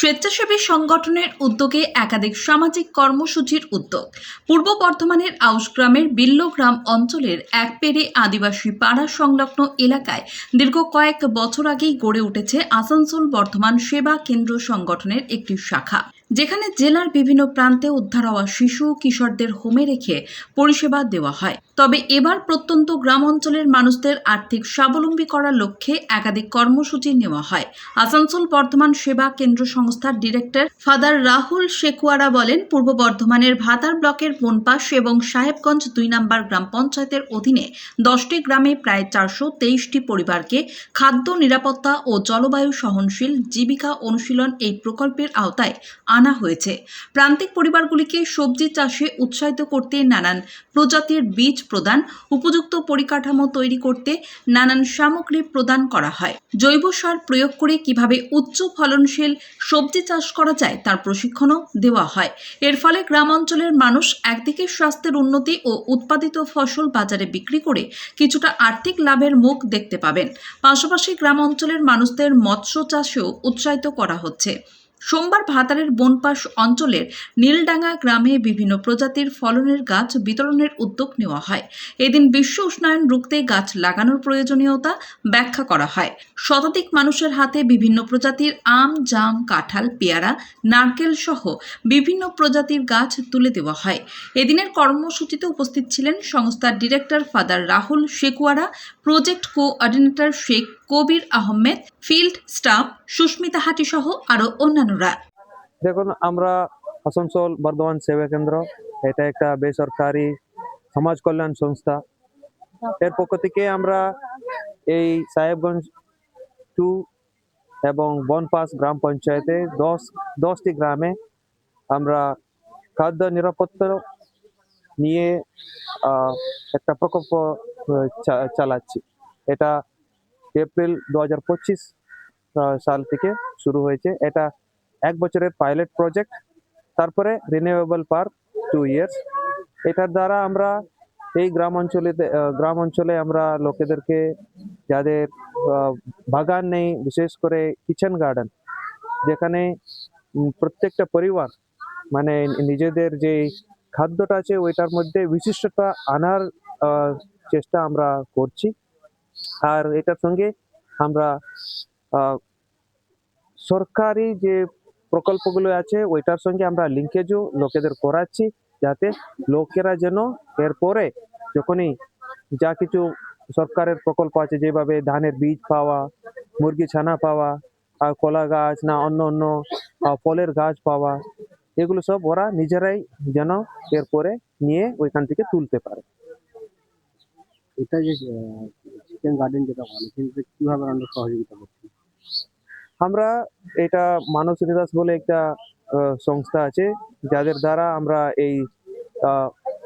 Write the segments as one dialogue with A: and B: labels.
A: স্বেচ্ছাসেবী সংগঠনের উদ্যোগে একাধিক সামাজিক কর্মসূচির উদ্যোগ। পূর্ব বর্ধমানের আউসগ্রামের বিল্লগ্রাম অঞ্চলের এক পেরে আদিবাসী পাড়া সংলগ্ন এলাকায় দীর্ঘ কয়েক বছর আগেই গড়ে উঠেছে আসানসোল বর্ধমান সেবা কেন্দ্র সংগঠনের একটি শাখা। যেখানে জেলার বিভিন্ন প্রান্তে উদ্ধার হওয়া শিশু কিশোরদের হোমে রেখে পরিষেবা দেওয়া হয়। তবে এবার প্রত্যন্ত গ্রাম অঞ্চলের মানুষদের আর্থিক স্বাবলম্বী করার লক্ষ্যে একাধিক কর্মসূচি নেওয়া হয়। আসানসোল বর্ধমান সেবা কেন্দ্র সংস্থার ডিরেক্টর ফাদার রাহুল শেকুয়ারা বলেন, পূর্ব বর্ধমানের ভাতার ব্লকের বনপাস এবং সাহেবগঞ্জ দুই নম্বর গ্রাম পঞ্চায়েতের অধীনে দশটি গ্রামে প্রায় চারশো তেইশটি পরিবারকে খাদ্য নিরাপত্তা ও জলবায়ু সহনশীল জীবিকা অনুশীলন এই প্রকল্পের আওতায় আনা হয়েছে। প্রান্তিক পরিবারগুলিকে সবজি চাষে উৎসাহিত করতে নানান প্রজাতির বীজ প্রদান, উপযুক্ত পরিকাঠামো তৈরি করতে নানান সামগ্রী প্রদান করা হয়। জৈব সার প্রয়োগ করে কীভাবে উচ্চ ফলনশীল সবজি চাষ করা যায় তার প্রশিক্ষণও দেওয়া হয়। এর ফলে গ্রাম অঞ্চলের মানুষ একদিকে স্বাস্থ্যের উন্নতি ও উৎপাদিত ফসল বাজারে বিক্রি করে কিছুটা আর্থিক লাভের মুখ দেখতে পাবেন। পাশাপাশি গ্রাম অঞ্চলের মানুষদের মৎস্য চাষেও উৎসাহিত করা হচ্ছে। সোমবার ভাতারের বনপাস অঞ্চলের নীলডাঙ্গা গ্রামে বিভিন্ন প্রজাতির ফলনের গাছ বিতরণের উদ্যোগ নেওয়া হয়। এদিন বিশ্ব উষ্ণায়ন রুখতে গাছ লাগানোর প্রয়োজনীয়তা ব্যাখ্যা করা হয়। শতাধিক মানুষের হাতে বিভিন্ন প্রজাতির আম, জাম, কাঁঠাল, পেয়ারা, নারকেল সহ বিভিন্ন প্রজাতির গাছ তুলে দেওয়া হয়। এদিনের কর্মসূচিতে উপস্থিত ছিলেন সংস্থার director father Rahul Sequeira, project coordinator Sheikh Kabir Ahmed, field staff Susmita Hati সহ আরও অন্যান্যরা।
B: দেখুন, আমরা আসানসোল বর্ধমান সেবা কেন্দ্র, এটা একটা বেসরকারি সমাজ কল্যাণ সংস্থা। এর পক্ষ থেকে আমরা এই সাহেবগঞ্জ টু এবং বনপাস গ্রাম পঞ্চায়েতে দশ, দশটি গ্রামে আমরা খাদ্য নিরাপত্তা নিয়ে একটা প্রকল্প চালাচ্ছি। এটা এপ্রিল দু হাজার পঁচিশ সাল থেকে শুরু হয়েছে। এটা এক বছরের পাইলট প্রজেক্ট তারপরে রিনিউয়েবল পার্ক টু ইয়ার্স এটার দ্বারা আমরা এই গ্রাম অঞ্চলে গ্রাম অঞ্চলে আমরা লোকেদেরকে, যাদের বাগান নেই, বিশেষ করে কিচেন গার্ডেন যেখানে প্রত্যেকটা পরিবার মানে নিজেদের যে খাদ্যটা আছে, ওইটার মধ্যে বিশিষ্টতা আনার চেষ্টা আমরা করছি। আর এটার সঙ্গে আমরা সরকারি যে প্রকল্পগুলো আছে, ওইটার সঙ্গে আমরা লিঙ্কেজও লোকেদের করাচ্ছি যাতে লোকেরা যেন এরপরে যখনই যা কিছু সরকারের প্রকল্প আছে, যেভাবে ধানের বীজ পাওয়া, মুরগি ছানা পাওয়া, আর কলা গাছ না অন্য অন্য ফলের গাছ পাওয়া, এগুলো সব ওরা নিজেরাই যেন এরপরে নিয়ে ওইখান থেকে তুলতে পারে।
C: এটা যে চিকেন গার্ডেন যেটা বলে কিন্তু কীভাবে আমরা সহযোগিতা করছি?
B: আমরা এটা মানব দাস বলে একটা সংস্থা আছে, যাদের দ্বারা আমরা এই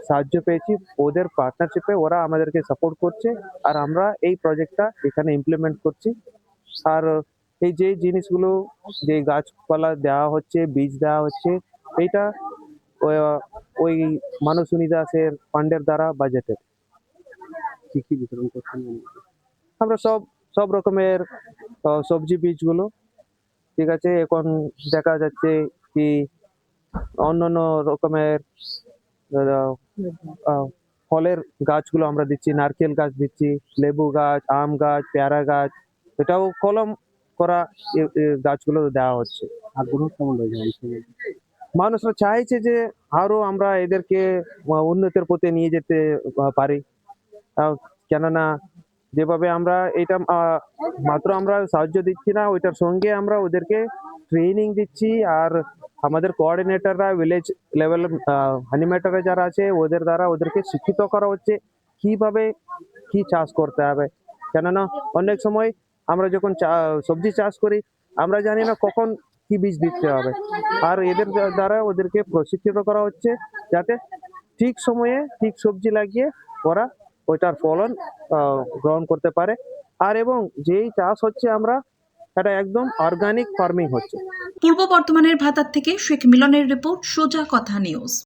B: সাহায্য পেয়েছি। ওদের পার্টনারশিপে ওরা আমাদেরকে সাপোর্ট করছে, আর আমরা এই প্রজেক্টটা এখানে ইমপ্লিমেন্ট করছি। আর এই যে জিনিসগুলো, যে গাছপালা দেওয়া হচ্ছে, বীজ দেওয়া হচ্ছে এইটা ওই- মানব দাসের ফান্ডের দ্বারা বাজেটের
C: কি কি বিতরণ করছেন
B: আমরা সব সব রকমের সবজি বীজগুলো ঠিক আছে এখন দেখা যাচ্ছে কি অন্য অন্য রকমের ফলের গাছগুলো আমরা দিচ্ছি নারকেল গাছ দিচ্ছি লেবু গাছ আম গাছ পেয়ারা গাছ এটাও কলম করা গাছগুলো দেওয়া হচ্ছে।
C: আগ্রহ কেমন রয়েছে মানুষরা
B: চাইছে যে আরও আমরা এদেরকে উন্নতির পথে নিয়ে যেতে পারি। কেননা যেভাবে আমরা এটা মাত্র আমরা সাহায্য দিচ্ছি না, ওইটার সঙ্গে আমরা ওদেরকে ট্রেনিং দিচ্ছি আর আমাদের কোঅর্ডিনেটররা ভিলেজ লেভেল অ্যানিমেটররা যারা আছে, ওদের দ্বারা ওদেরকে শিক্ষিত করা হচ্ছে, কীভাবে কি চাষ করতে হবে। কেননা অনেক সময় আমরা যখন সবজি চাষ করি, আমরা জানি না কখন কি বীজ দিতে হবে। আর এদের দ্বারা ওদেরকে প্রশিক্ষিত করা হচ্ছে, যাতে ঠিক সময়ে ঠিক সবজি লাগিয়ে ওরা ওইটার ফলন গ্রহণ করতে পারে। আর এবং যেই চাষ হচ্ছে আমরা, এটা একদম অর্গানিক ফার্মিং হচ্ছে।
A: পূর্ব বর্ধমানের ভাতার থেকে শেখ মিলনের রিপোর্ট, সোজা কথা নিউজ।